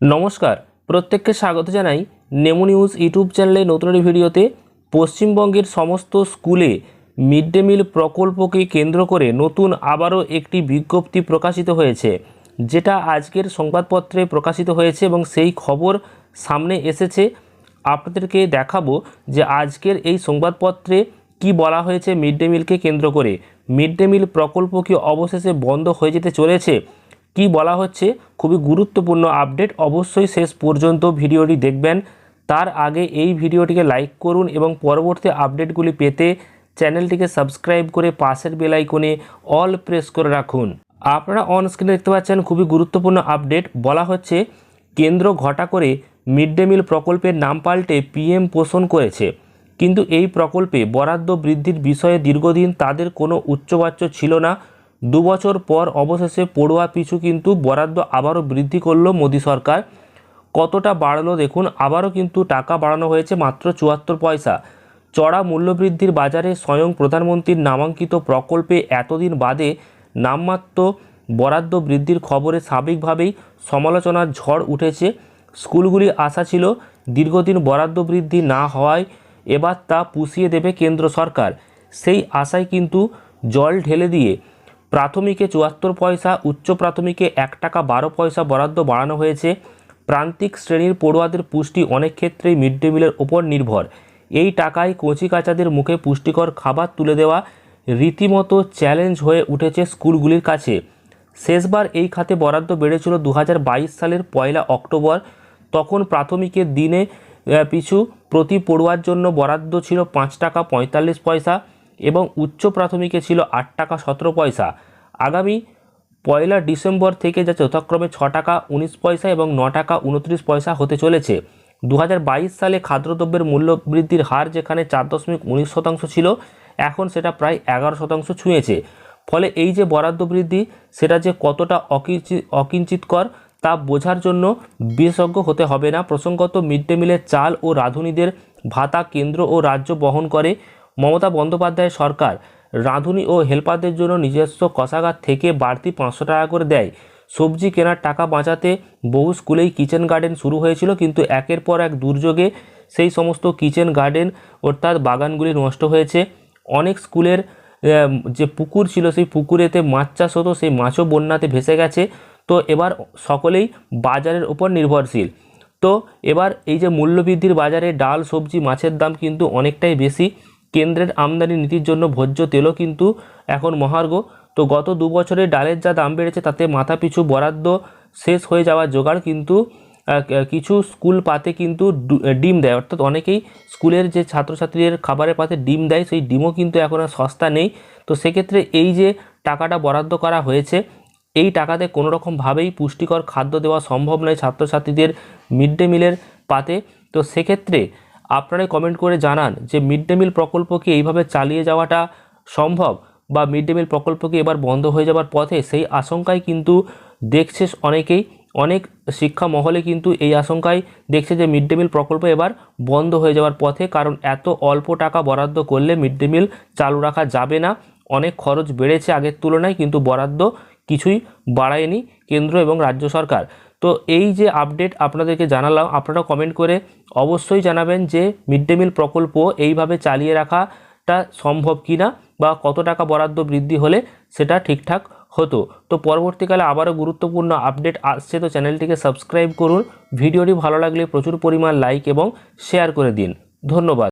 নমস্কার, প্রত্যেককে স্বাগত জানাই নেমো নিউজ ইউটিউব চ্যানেলে নতুন ভিডিওতে। পশ্চিমবঙ্গের সমস্ত স্কুলে মিড ডে মিল প্রকল্পকে কেন্দ্র করে নতুন আবারও একটি বিজ্ঞপ্তি প্রকাশিত হয়েছে, যেটা আজকের সংবাদপত্রে প্রকাশিত হয়েছে এবং সেই খবর সামনে এসেছে। আপনাদেরকে দেখাবো যে আজকের এই সংবাদপত্রে কি বলা হয়েছে মিড ডে মিলকে কেন্দ্র করে। মিড ডে মিল প্রকল্প কি অবশেষে বন্ধ হয়ে যেতে চলেছে? কি বলা হচ্ছে, খুবই গুরুত্বপূর্ণ আপডেট। অবশ্যই শেষ পর্যন্ত ভিডিওটি দেখবেন। তার আগে এই ভিডিওটিকে লাইক করুন এবং পরবর্তী আপডেটগুলি পেতে চ্যানেলটিকে সাবস্ক্রাইব করে পাশের বেল আইকনে অল প্রেস করে রাখুন। আপনারা অন স্ক্রিনে দেখতে পাচ্ছেন খুবই গুরুত্বপূর্ণ আপডেট। বলা হচ্ছে, কেন্দ্র ঘটা করে মিড ডে মিল প্রকল্পের নাম পাল্টে পিএম পোষণ করেছে। কিন্তু এই প্রকল্পে বরাদ্দ বৃদ্ধির বিষয়ে দীর্ঘদিন তাদের কোনো উচ্চবাচ্য ছিল না। দু বছর পর অবশেষে পড়ুয়া পিছু কিন্তু বরাদ্দ আবারও বৃদ্ধি করল মোদী সরকার। কতটা বাড়লো দেখুন, আবারও কিন্তু টাকা বাড়ানো হয়েছে মাত্র চুয়াত্তর পয়সা। চড়া মূল্যবৃদ্ধির বাজারে স্বয়ং প্রধানমন্ত্রীর নামাঙ্কিত প্রকল্পে এতদিন বাদে নামমাত্র বরাদ্দ বৃদ্ধির খবরে স্বাভাবিকভাবেই সমালোচনার ঝড় উঠেছে। স্কুলগুলি আশা ছিল দীর্ঘদিন বরাদ্দ বৃদ্ধি না হওয়ায় এবার তা পুষিয়ে দেবে কেন্দ্র সরকার। সেই আশায় কিন্তু জল ঢেলে দিয়ে প্রাথমিকে চুয়াত্তর পয়সা, উচ্চ প্রাথমিকে এক টাকা বারো পয়সা বরাদ্দ বাড়ানো হয়েছে। প্রান্তিক শ্রেণির পড়ুয়াদের পুষ্টি অনেক ক্ষেত্রেই মিড ডে মিলের ওপর নির্ভর। এই টাকায় কচি কাচাদের মুখে পুষ্টিকর খাবার তুলে দেওয়া রীতিমতো চ্যালেঞ্জ হয়ে উঠেছে স্কুলগুলির কাছে। শেষবার এই খাতে বরাদ্দ বেড়েছিল দু হাজার বাইশ সালের পয়লা অক্টোবর। তখন প্রাথমিকের দিনে পিছু প্রতি পড়ুয়ার জন্য বরাদ্দ ছিল পাঁচ টাকা পঁয়তাল্লিশ পয়সা। এবং উচ্চ প্রাথমিকে ছিল আট টাকা সতেরো পয়সা। আগামী পয়লা ডিসেম্বর থেকে যা যথাক্রমে ছ টাকা উনিশ পয়সা এবং ন টাকা উনত্রিশ পয়সা হতে চলেছে। দু হাজার বাইশ সালে খাদ্যদ্রব্যের মূল্য বৃদ্ধির হার যেখানে চার দশমিক উনিশ শতাংশ ছিল, এখন সেটা প্রায় এগারো শতাংশ ছুঁয়েছে। ফলে এই যে বরাদ্দ বৃদ্ধি, সেটা যে কতটা অকিঞ্চিত অকিঞ্চিতকর, তা বোঝার জন্য বিশেষজ্ঞ হতে হবে না। প্রসঙ্গত মিড ডে মিলের চাল ও রাঁধুনিদের ভাতা কেন্দ্র ও রাজ্য বহন করে মমতা বন্দ্যোপাধ্যায় সরকার রাঁধুনি ও হেল্পারদের জন্য নিজস্ব কষাগার থেকে বাড়তি পাঁচশো টাকা করে দেয়। সবজি কেনার টাকা বাঁচাতে বহু স্কুলেই কিচেন গার্ডেন শুরু হয়েছিল, কিন্তু একের পর এক দুর্যোগে সেই সমস্ত কিচেন গার্ডেন অর্থাৎ বাগানগুলি নষ্ট হয়েছে। অনেক স্কুলের যে পুকুর ছিল সেই পুকুরেতে মাছ চাষ হতো, সেই মাছও বন্যাতে ভেসে গেছে। তো এবার সকলেই বাজারের উপর নির্ভরশীল। তো এবার এই যে মূল্যবৃদ্ধির বাজারে ডাল, সবজি, মাছের দাম কিন্তু অনেকটাই বেশি। কেন্দ্রের আমদানি নীতির জন্য ভোজ্য তেলও কিন্তু এখন মহার্ঘ। তো গত দু বছরে ডালের যা দাম বেড়েছে, তাতে মাথাপিছু বরাদ্দ শেষ হয়ে যাওয়ার জোগাড় কিন্তু কিছু স্কুল পাতে কিন্তু ডিম দেয়। অর্থাৎ অনেকেই স্কুলের যে ছাত্রছাত্রীদের খাবারের পাতে ডিম দেয়, সেই ডিমও কিন্তু এখন আর সস্তা নেই। তো সেক্ষেত্রে এই যে টাকাটা বরাদ্দ করা হয়েছে, এই টাকাতে কোনো রকমভাবেই পুষ্টিকর খাদ্য দেওয়া সম্ভব নয় ছাত্রছাত্রীদের মিড ডে মিলের পাতে। তো সেক্ষেত্রে আপনারাই কমেন্ট করে জানান যে মিড ডে মিল প্রকল্পকে এইভাবে চালিয়ে যাওয়াটা সম্ভব বা মিড ডে মিল প্রকল্পকে এবার বন্ধ হয়ে যাবার পথে সেই আশঙ্কায় কিন্তু দেখছে অনেকেই। অনেক শিক্ষা মহলে কিন্তু এই আশঙ্কায় দেখছে যে মিড ডে মিল প্রকল্প এবার বন্ধ হয়ে যাওয়ার পথে কারণ এত অল্প টাকা বরাদ্দ করলে মিড ডে মিল চালু রাখা যাবে না। অনেক খরচ বেড়েছে আগের তুলনায় কিন্তু বরাদ্দ কিছুই বাড়ায়নি কেন্দ্র এবং রাজ্য সরকার। তো এই যে আপডেট আপনাদেরকে জানালাম আপনারা কমেন্ট করে অবশ্যই জানাবেন যে মিড ডে মিল প্রকল্প এইভাবে চালিয়ে রাখাটা সম্ভব কি না বা কত টাকা বরাদ্দ বৃদ্ধি হলে সেটা ঠিকঠাক হতো। তো পরবর্তীকালে আবারও গুরুত্বপূর্ণ আপডেট আসছে, তো চ্যানেলটিকে সাবস্ক্রাইব করুন। ভিডিওটি ভালো লাগলে প্রচুর পরিমাণ লাইক এবং শেয়ার করে দিন। ধন্যবাদ।